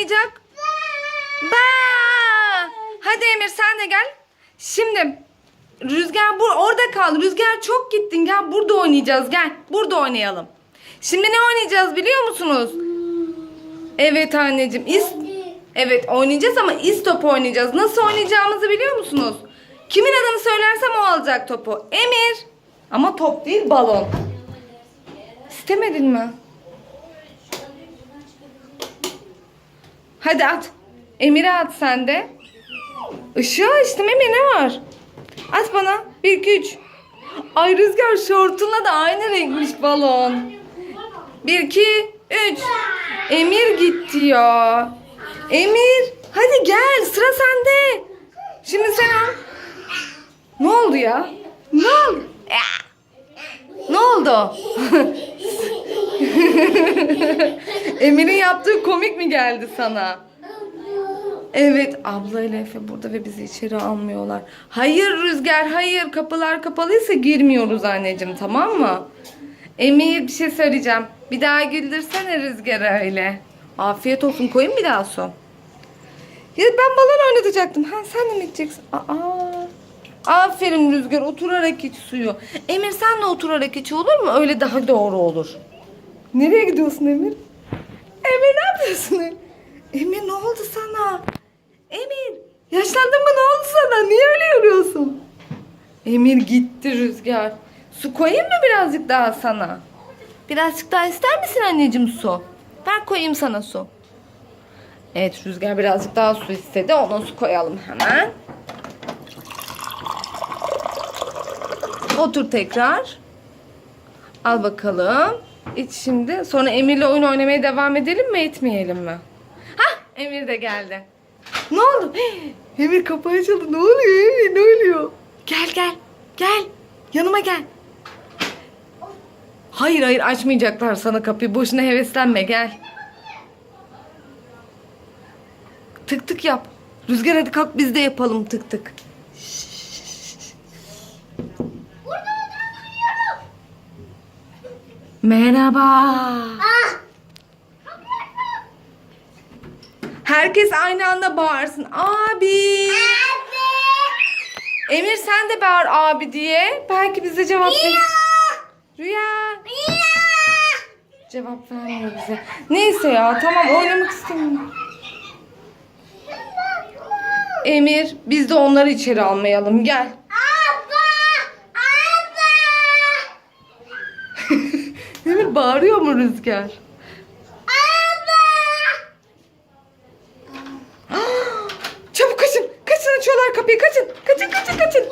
oynayacak? Ba! Hadi Emir sen de gel. Şimdi Rüzgar bu orada kal. Rüzgar çok gittin. Gel burada oynayacağız. Gel. Burada oynayalım. Şimdi ne oynayacağız biliyor musunuz? Evet anneciğim. İst Evet oynayacağız ama istop oynayacağız. Nasıl oynayacağımızı biliyor musunuz? Kimin adını söylersem o alacak topu. Emir. Ama top değil balon. İstemedin mi? Hadi at. Emir'e at sen de. Işığı açtım Emir ne var? At bana. 1 2 3. Ay Rüzgar şortunla da aynı renkmiş balon. 1 2 3. Emir gitti ya. Emir hadi gel sıra sende. Şimdi sen al. Ne oldu ya? Ne oldu? Ne oldu? Emir'in yaptığı komik mi geldi sana? Evet abla ile Efe burada ve bizi içeri almıyorlar. Hayır Rüzgar hayır kapılar kapalıysa girmiyoruz anneciğim tamam mı? Emir bir şey söyleyeceğim. Bir daha güldürsene Rüzgar'ı öyle. Afiyet olsun koyayım bir daha su. Ya ben balon oynatacaktım. Ha sen de mi içeceksin? Aa. Aferin Rüzgar oturarak iç suyu. Emir sen de oturarak iç olur mu? Öyle daha doğru olur. Nereye gidiyorsun Emir? Emir ne yapıyorsun? Emir ne oldu sana? Emir yaşlandın mı ne oldu sana? Niye öyle yürüyorsun? Emir gitti Rüzgar. Su koyayım mı birazcık daha sana? Birazcık daha ister misin anneciğim su? Ver koyayım sana su. Evet Rüzgar birazcık daha su istedi. Ona su koyalım hemen. Otur tekrar. Al bakalım. İç şimdi. Sonra Emir'le oyun oynamaya devam edelim mi etmeyelim mi? Hah Emir de geldi. Ne oldu? Emir kapı açıldı. Ne oluyor Emir? Ne oluyor? Gel gel. Gel. Yanıma gel. Hayır hayır açmayacaklar sana kapıyı. Boşuna heveslenme gel. Tık tık yap. Rüzgar hadi kalk biz de yapalım tık tık. Merhaba. Herkes aynı anda bağırsın. Abi. Emir sen de bağır abi diye. Belki bize cevap ver. Rüya. Cevap vermiyor bize. Neyse ya tamam oynamak istemiyorum. Emir biz de onları içeri almayalım gel. Bağırıyor mu Rüzgar? Çabuk kaçın. Kaçın açıyorlar kapıyı. Kaçın. Kaçın kaçın kaçın.